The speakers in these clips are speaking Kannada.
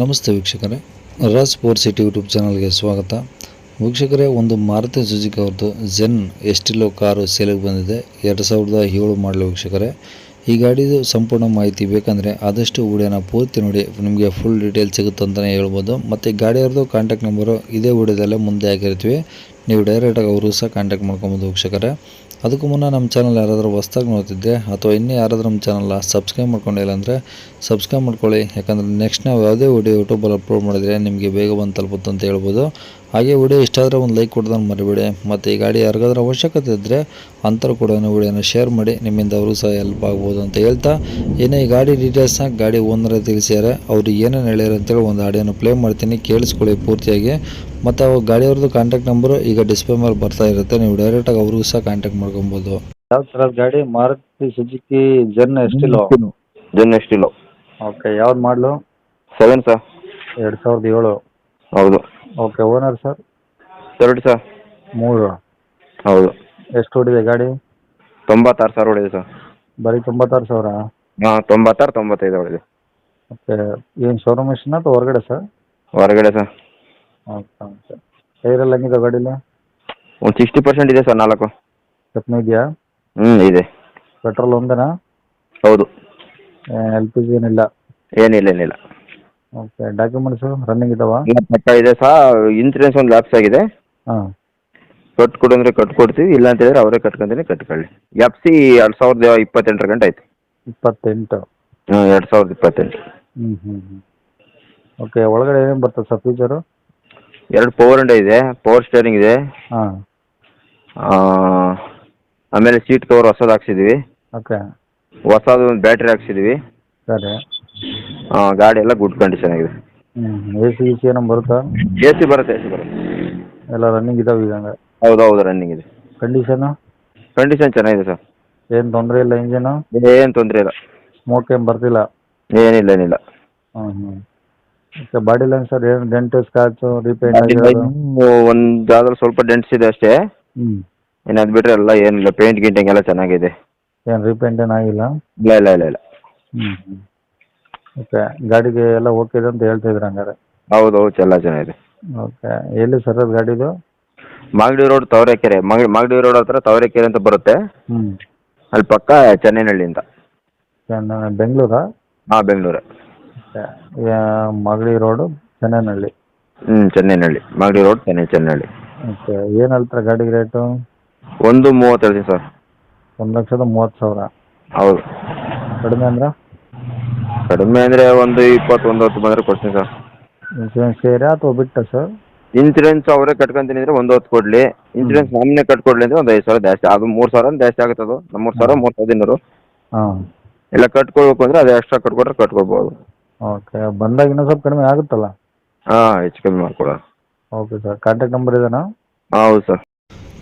ನಮಸ್ತೆ ವೀಕ್ಷಕರೇ, ರಾಜ್ ಫೋರ್ ಸಿಟಿ ಯೂಟ್ಯೂಬ್ ಚಾನಲ್ಗೆ ಸ್ವಾಗತ. ವೀಕ್ಷಕರೇ, ಒಂದು ಮಾರುತಿ ಸುಜುಕಿ ಅವ್ರದ್ದು ಜೆನ್ ಎಸ್ಟಿಲೋ ಕಾರು ಸೇಲಿಗೆ ಬಂದಿದೆ. ಎರಡು ಸಾವಿರದ ಏಳು ಮಾಡಲು ವೀಕ್ಷಕರೇ, ಈ ಗಾಡಿದು ಸಂಪೂರ್ಣ ಮಾಹಿತಿ ಬೇಕಂದರೆ ಆದಷ್ಟು ವಿಡಿಯೋನ ಪೂರ್ತಿ ನೋಡಿ, ನಿಮಗೆ ಫುಲ್ ಡೀಟೇಲ್ ಸಿಗುತ್ತೆ ಅಂತಲೇ ಹೇಳ್ಬೋದು. ಮತ್ತು ಗಾಡಿಯವ್ರದ್ದು ಕಾಂಟ್ಯಾಕ್ಟ್ ನಂಬರು ಇದೇ ವಿಡಿಯೋದಲ್ಲೇ ಮುಂದೆ ಹಾಕಿರ್ತೀವಿ. ನೀವು ಡೈರೆಕ್ಟಾಗಿ ಅವರು ಸಹ ಕಾಂಟ್ಯಾಕ್ಟ್ ಮಾಡ್ಕೊಬೋದು ವೀಕ್ಷಕರೇ. ಅದಕ್ಕೂ ಮುನ್ನ ನಮ್ಮ ಚಾನಲ್ ಯಾರಾದರೂ ಹೊಸ್ದಾಗಿ ನೋಡ್ತಿದ್ದೆ ಅಥವಾ ಇನ್ನೂ ಯಾರಾದರೂ ನಮ್ಮ ಚಾನಲ್ನ ಸಬ್ಸ್ಕ್ರೈಬ್ ಮಾಡ್ಕೊಂಡಿಲ್ಲ ಅಂದರೆ ಸಬ್ಸ್ಕ್ರೈಬ್ ಮಾಡ್ಕೊಳ್ಳಿ. ಯಾಕಂದರೆ ನೆಕ್ಸ್ಟ್ ನಾವು ಯಾವುದೇ ವಿಡಿಯೋ ಯೂಟ್ಯೂಬಲ್ಲಿ ಅಪ್ಲೋಡ್ ಮಾಡಿದರೆ ನಿಮಗೆ ಬೇಗ ಬಂದು ತಲುಪುತ್ತೆ ಅಂತ ಹೇಳ್ಬೋದು. ಹಾಗೆ ವಿಡಿಯೋ ಇಷ್ಟ ಆದರೆ ಒಂದು ಲೈಕ್ ಕೊಡ್ದಂಗೆ ಮರಿಬೇಡಿ. ಮತ್ತು ಈ ಗಾಡಿ ಯಾರಿಗಾದ್ರೂ ಅವಶ್ಯಕತೆ ಇದ್ದರೆ ಅಂಥವ್ರು ಕೂಡ ವಿಡಿಯೋನ ಶೇರ್ ಮಾಡಿ ನಿಮ್ಮಿಂದ ಅವರು ಸಹ ಹೆಲ್ಪ್ ಆಗ್ಬೋದು ಅಂತ ಹೇಳ್ತಾ. ಏನೇ ಈ ಗಾಡಿ ಡೀಟೇಲ್ಸ್ನ ಗಾಡಿ ಓನರ ತಿಳಿಸ್ಯಾರೆ. ಅವ್ರು ಏನೇನು ಹೇಳ್ಯಾರ ಅಂತೇಳಿ ಒಂದು ಆಡಿಯೋನ ಪ್ಲೇ ಮಾಡ್ತೀನಿ. ಕೇಳಿಸ್ಕೊಳ್ಳಿ ಪೂರ್ತಿಯಾಗಿ. ಮತ್ತು ಅವು ಗಾಡಿಯವ್ರದ್ದು ಕಾಂಟ್ಯಾಕ್ಟ್ ನಂಬರ್ ಈಗ ಡಿಸ್ಪ್ಲೇ ಮೇಲೆ ಬರ್ತಾ ಇರುತ್ತೆ. ನೀವು ಡೈರೆಕ್ಟಾಗಿ ಅವ್ರಿಗೂ ಸಹ ಕಾಂಟ್ಯಾಕ್ಟ್ ಮಾಡ್ಕೊಬೋದು. ಯಾವ ಥರದ ಗಾಡಿ? Maruti Suzuki Zen Estilo Zen Estilo okay ಯಾವ್ದು ಮಾಡಲು ಸೆವೆನ್ ಸರ್ ಎರಡು ಸಾವಿರದ ಏಳು. ಹೌದು. ಓಕೆ ಓನರ್ ಸರ್ ಎರಡು ಸರ್ ಮೂರು. ಹೌದು. ಎಷ್ಟು ಹೊಡಿದೆ ಗಾಡಿ? ತೊಂಬತ್ತಾರು ಸಾವಿರ ಹೊಡಿದೆ ಸರ್ ಬರೀ ತೊಂಬತ್ತಾರು ಸಾವಿರ? ಹಾಂ ತೊಂಬತ್ತಾರು ತೊಂಬತ್ತೈದು ಹೊಡಿದೆ ಓಕೆ ಏನು ಶೋರೂಮ್ ಮಿಷಿನ ಅಥವಾ ಹೊರಗಡೆ ಸರ್ ಹೊರಗಡೆ ಸರ್ ಓಕೆ ಓಕೆ ಟೈರೆಲ್ಲ ಹೆಂಗಿದೆ ಗಾಡೀಲಿ? ಒಂದು ಸಿಕ್ಸ್ಟಿ ಪರ್ಸೆಂಟ್ ಇದೆ ಸರ್ ನಾಲ್ಕು. ಚಟ್ನಿ ಇದೆಯಾ? ಹ್ಞೂ ಇದೆ. ಪೆಟ್ರೋಲ್ ಒಂದೇನಾ? ಹೌದು. ಎಲ್ ಪಿ ಜಿ ಏನಿಲ್ಲ. ಏನಿಲ್ಲ ಏನಿಲ್ಲ. ಓಕೆ ಡಾಕ್ಯುಮೆಂಟ್ಸ್ ರನ್ನಿಂಗ್ ಇದಾವಾ? ಪಕ್ಕ ಇದೆ ಸರ್ ಇನ್ಸೂರೆನ್ಸ್ ಒಂದು ಲ್ಯಾಪ್ಸ್ ಆಗಿದೆ. ಹಾಂ. ಕಟ್ಕೊಡು ಅಂದರೆ ಕಟ್ಕೊಡ್ತೀವಿ ಇಲ್ಲ ಅಂತ ಹೇಳಿದ್ರೆ ಅವರೇ ಕಟ್ಕೊಂತೀನಿ ಕಟ್ಕೊಳ್ಳಿ. ಎಫ್ ಸಿ ಎರಡು ಸಾವಿರದ ಇಪ್ಪತ್ತೆಂಟರ ಗಂಟೆ ಆಯ್ತು. ಇಪ್ಪತ್ತೆಂಟು. ಹ್ಞೂ ಎರಡು ಸಾವಿರದ ಇಪ್ಪತ್ತೆಂಟು. ಹ್ಞೂ ಹ್ಞೂ ಹ್ಞೂ ಓಕೆ ಒಳಗಡೆ ಏನೇನು ಬರ್ತದೆ ಸರ್ ಫೀಚರು ಎರಡು ಪವರ್ ಅಂಡ ಇದೆ ಪವರ್ ಸ್ಟೇರಿಂಗ್ ಇದೆ. ಹಾಂ. ಆಮೇಲೆ ಸೀಟ್ ಕವರ್ ಹೊಸದು ಹಾಕ್ಸಿದ್ವಿ. ಓಕೆ ಹೊಸದು ಒಂದು ಬ್ಯಾಟ್ರಿ ಹಾಕ್ಸಿದ್ವಿ. ಸರಿ. ಗಾಡಿ ಎಲ್ಲ ಗುಡ್ ಕಂಡೀಷನ್ ಆಗಿದೆ. ಹ್ಞೂ ಎ ಸಿ ಗಿಸಿ ಏನೋ ಬರುತ್ತಾ? ಎ ಸಿ ಬರುತ್ತೆ ಎ ಸಿ ಬರುತ್ತೆ. ಎಲ್ಲ ರನ್ನಿಂಗ್ ಇದಾವೆ ಈಗ ಹಂಗೆ? ಹೌದು ಹೌದು ರನ್ನಿಂಗ್ ಇದೆ. ಕಂಡೀಷನು ಕಂಡೀಷನ್ ಚೆನ್ನಾಗಿದೆ ಸರ್ ಏನು ತೊಂದರೆ ಇಲ್ಲ ಇಂಜಿನು ಏನು ತೊಂದರೆ ಇಲ್ಲ. ಸ್ಮೋಕ್ ಏನು ಬರ್ತಿಲ್ಲ? ಏನಿಲ್ಲ ಏನಿಲ್ಲ. ಹ್ಞೂ ಹ್ಞೂ ಬಾಡಿ ಲೈನ್ ಸರ್ ಏನು ಡೆಂಟು ಸ್ಕ್ರಾಚು ರಿಪೇಂಟ್ ಒಂದು ಯಾವ್ದಾದ್ರು ಸ್ವಲ್ಪ ಡೆಂಟ್ಸ್ ಇದೆ ಅಷ್ಟೇ. ಹ್ಞೂ ಇನ್ನು ಅದು ಬಿಟ್ಟರೆ ಎಲ್ಲ ಏನಿಲ್ಲ. ಪೇಂಟ್ ಗೀಂಟಿಂಗ್ ಎಲ್ಲ ಚೆನ್ನಾಗಿದೆ. ಏನು ರಿಪೇಂಟ್ ಏನಾಗಿಲ್ಲ ಆಗಿಲ್ಲ? ಇಲ್ಲ ಇಲ್ಲ ಇಲ್ಲ ಇಲ್ಲ. ಹ್ಞೂ ಓಕೆ ಗಾಡಿಗೆ ಎಲ್ಲ ಓಕೆ ಇದೆ ಅಂತ ಹೇಳ್ತಾ ಇದ್ರು ಹಂಗಾರೆ? ಹೌದು ಹೌದು ಎಲ್ಲ ಚೆನ್ನಾಗಿದೆ. ಓಕೆ ಎಲ್ಲಿ ಸರ್ ಅದು ಗಾಡಿದು? ಮಾಗಡಿ ರೋಡ್ ತವರೆಕೆರೆ. ಮಾಗಡಿ ಮಾಗಡಿ ರೋಡ್ ಹತ್ರ ತವರೆಕೆರೆ ಅಂತ ಬರುತ್ತೆ. ಹ್ಮ್. ಅಲ್ಲಿ ಪಕ್ಕ ಚೆನ್ನೈನಹಳ್ಳಿ ಅಂತ ಬೆಂಗಳೂರ ಬೆಂಗಳೂರಾ? ಹಾಂ ಬೆಂಗಳೂರು. ಮಾಗಡಿ ರೋಡು ಚೆನ್ನೈನಹಳ್ಳಿ ಹ್ಞೂ ಚೆನ್ನೈನಹಳ್ಳಿ ಮಾಗಡಿ ರೋಡ್ ಚೆನ್ನೈ ಚೆನ್ನೈಹಳ್ಳಿ ಓಕೆ ಏನು ಹೇಳ್ತಾರೆ ಗಾಡಿಗೆ ರೇಟು? ಒಂದು ಮೂವತ್ತು ಹೇಳ್ತೀನಿ ಸರ್. ಒಂದು ಲಕ್ಷದ ಮೂವತ್ತು ಸಾವಿರ. ಹೌದು. ಕಡಿಮೆ ಅಂದ್ರೆ? ಕಡಿಮೆ ಅಂದರೆ ಒಂದು ಇಪ್ಪತ್ತೊಂದು ಹೊತ್ತು ಬಂದರೆ ಕೊಡ್ತೀನಿ ಸರ್. ಇನ್ಸೂರೆನ್ಸ್ ಸೇರಾ ಅಥವಾ ಬಿಟ್ಟ ಸರ್? ಇನ್ಸೂರೆನ್ಸ್ ಅವರೇ ಕಟ್ಕೊಂತೀನಿ ಅಂದರೆ ಒಂದು ಹೊತ್ತು ಕೊಡಲಿ. ಇನ್ಸೂರೆನ್ಸ್ ನಮ್ಮನೆ ಕಟ್ಕೊಡ್ಲಿ ಅಂದ್ರೆ ಒಂದು ಐದು ಸಾವಿರ ಜಾಸ್ತಿ. ಅದು ಮೂರು ಸಾವಿರ ಜಾಸ್ತಿ ಆಗುತ್ತೆ ಅದು ಮೂರು ಸಾವಿರ ಮೂರು ಸಾವಿರದ ಇನ್ನೂರು ಹಾಂ ಎಲ್ಲ ಕಟ್ಕೊಳ್ಬೇಕು ಅಂದ್ರೆ ಅದು ಎಕ್ಸ್ಟ್ರಾ ಕಟ್ಕೊಟ್ರೆ ಕಟ್ಕೊಬೋದು. ಓಕೆ ಬಂದಾಗ ಇನ್ನೂ ಸ್ವಲ್ಪ ಕಡಿಮೆ ಆಗುತ್ತಲ್ಲ? ಹಾಂ ಹೆಚ್ಚು ಕಮ್ಮಿ ಮಾಡ್ಕೊಡೋಣ. ಓಕೆ ಸರ್ ಕಾಂಟ್ಯಾಕ್ಟ್ ನಂಬರ್ ಇದೇನಾ? ಹಾಂ ಹೌದು ಸರ್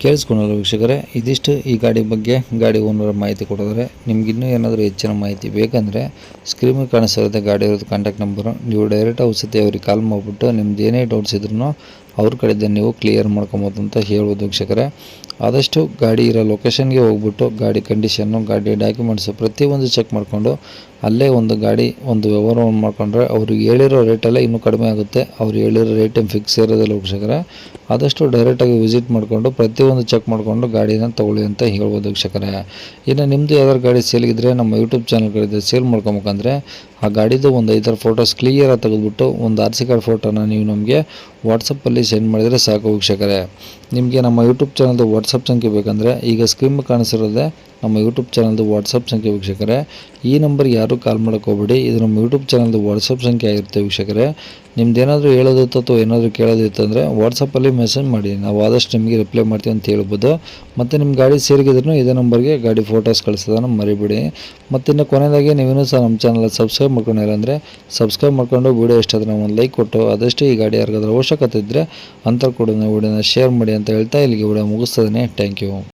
ಕೇಳಿಸ್ಕೊಂಡಲ್ಲ ವೀಕ್ಷಕರೇ, ಇದಿಷ್ಟು ಈ ಗಾಡಿ ಬಗ್ಗೆ ಗಾಡಿ ಓನರ್ ಮಾಹಿತಿ ಕೊಡಿದ್ರೆ ನಿಮ್ಗಿನ್ನೂ ಏನಾದರೂ ಹೆಚ್ಚಿನ ಮಾಹಿತಿ ಬೇಕಂದರೆ ಸ್ಕ್ರೀನ್ ಕಾಣಿಸ್ತಿರುತ್ತೆ ಗಾಡಿ ಇರೋದು ಕಾಂಟ್ಯಾಕ್ಟ್ ನಂಬರು ನೀವು ಡೈರೆಕ್ಟ್ ಔಷಧಿ ಅವ್ರಿಗೆ ಕಾಲ್ ಮಾಡಿಬಿಟ್ಟು ನಿಮ್ದು ಏನೇ ಡೌಟ್ಸ್ ಇದ್ರೂ ಅವ್ರ ಕಡೆಯಿಂದ ನೀವು ಕ್ಲಿಯರ್ ಮಾಡ್ಕೊಬೋದು ಅಂತ ಹೇಳ್ಬೋದು ವೀಕ್ಷಕರೇ. ಆದಷ್ಟು ಗಾಡಿ ಇರೋ ಲೊಕೇಶನ್ಗೆ ಹೋಗ್ಬಿಟ್ಟು ಗಾಡಿ ಕಂಡೀಷನ್ನು ಗಾಡಿ ಡಾಕ್ಯುಮೆಂಟ್ಸು ಪ್ರತಿಯೊಂದು ಚೆಕ್ ಮಾಡಿಕೊಂಡು ಅಲ್ಲೇ ಒಂದು ಗಾಡಿ, ಒಂದು ವ್ಯವಹಾರವನ್ನು ಮಾಡಿಕೊಂಡ್ರೆ ಅವ್ರಿಗೆ ಹೇಳಿರೋ ರೇಟಲ್ಲೇ ಇನ್ನೂ ಕಡಿಮೆ ಆಗುತ್ತೆ. ಅವ್ರು ಹೇಳಿರೋ ರೇಟ್ ಫಿಕ್ಸ್ ಇರೋದಿಲ್ಲ ವೀಕ್ಷಕರೇ. ಆದಷ್ಟು ಡೈರೆಕ್ಟಾಗಿ ವಿಸಿಟ್ ಮಾಡಿಕೊಂಡು ಪ್ರತಿಯೊಂದು ಚೆಕ್ ಮಾಡಿಕೊಂಡು ಗಾಡಿನ ತೊಗೊಳ್ಳಿ ಅಂತ ಹೇಳ್ಬೋದು ವೀಕ್ಷಕರೇ. ಇನ್ನು ನಿಮ್ಮದು ಯಾವ್ದಾದ್ರು ಗಾಡಿ ಸೇಲ್ಗಿದ್ರೆ ನಮ್ಮ ಯೂಟ್ಯೂಬ್ ಚಾನಲ್ಗಳಿದೆ ಸೇಲ್ ಮಾಡ್ಕೊಬೇಕಂದ್ರೆ ಆ ಗಾಡಿದು ಒಂದು ಐದಾರು ಫೋಟೋಸ್ ಕ್ಲಿಯರಾಗಿ ತೆಗೆದುಬಿಟ್ಟು ಒಂದು ಆರ್ ಸಿ ಕಾರ್ಡ್ ಫೋಟೋನ ನೀವು ನಮಗೆ ವಾಟ್ಸಪ್ಪಲ್ಲಿ ಸೆಂಡ್ ಮಾಡಿದರೆ ಸಾಕು ವೀಕ್ಷಕರೇ. ನಿಮಗೆ ನಮ್ಮ ಯೂಟ್ಯೂಬ್ ಚಾನಲ್ದು ವಾಟ್ಸಪ್ ಸಂಖ್ಯೆ ಬೇಕಂದರೆ ಈಗ ಸ್ಕ್ರೀನ್ ಕಾಣಿಸಿರೋದೆ ನಮ್ಮ ಯೂಟ್ಯೂಬ್ ಚಾನಲ್ದು ವಾಟ್ಸಪ್ ಸಂಖ್ಯೆ ವೀಕ್ಷಕರೇ. ಈ ನಂಬರ್ ಯಾರೂ ಕಾಲ್ ಮಾಡೋಕ್ಕೆ ಹೋಗ್ಬೇಡಿ, ಇದು ನಮ್ಮ ಯೂಟ್ಯೂಬ್ ಚಾನಲ್ದು ವಾಟ್ಸಪ್ ಸಂಖ್ಯೆ ಆಗಿರುತ್ತೆ ವೀಕ್ಷಕರೇ. ನಿಮ್ದು ಏನಾದರೂ ಹೇಳೋದಿತ್ತು ಅಥವಾ ಏನಾದರೂ ಕೇಳೋದಿತ್ತು ಅಂದರೆ ವಾಟ್ಸಪ್ಪಲ್ಲಿ ಮೆಸೇಜ್ ಮಾಡಿ. ನಾವು ಆದಷ್ಟು ನಿಮಗೆ ರಿಪ್ಲೈ ಮಾಡ್ತೀವಿ ಅಂತ ಹೇಳ್ಬೋದು. ಮತ್ತು ನಿಮ್ಮ ಗಾಡಿ ಸೇರಿಗಿದ್ರೂ ಇದೇ ನಂಬರ್ಗೆ ಗಾಡಿ ಫೋಟೋಸ್ ಕಳಿಸೋದನ್ನು ಮರಿಬಿಡಿ. ಮತ್ತು ಇನ್ನು ಕೊನೆಯದಾಗಿ ನೀವೇನು ಸಹ ನಮ್ಮ ಚಾನಲ್ ಸಬ್ಸ್ಕ್ರೈಬ್ ಮಾಡ್ಕೊಂಡಿಲ್ಲ ಅಂದರೆ ಸಬ್ಸ್ಕ್ರೈಬ್ ಮಾಡ್ಕೊಂಡು ವೀಡಿಯೋ ಇಷ್ಟ ನಾವು ಒಂದು ಲೈಕ್ ಕೊಟ್ಟು, ಆದಷ್ಟು ಈ ಗಾಡಿ ಯಾರಿಗಾದ್ರೂ ಅವಶ್ಯಕತೆ ಇದ್ದರೆ ಅಂತ ಕೂಡ ವೀಡಿಯೋನ ಶೇರ್ ಮಾಡಿ ಅಂತ ಹೇಳ್ತಾ ಇಲ್ಲಿಗೆ ವಿಡಿಯೋ ಮುಗಿಸ್ತದೆ ಥ್ಯಾಂಕ್ ಯು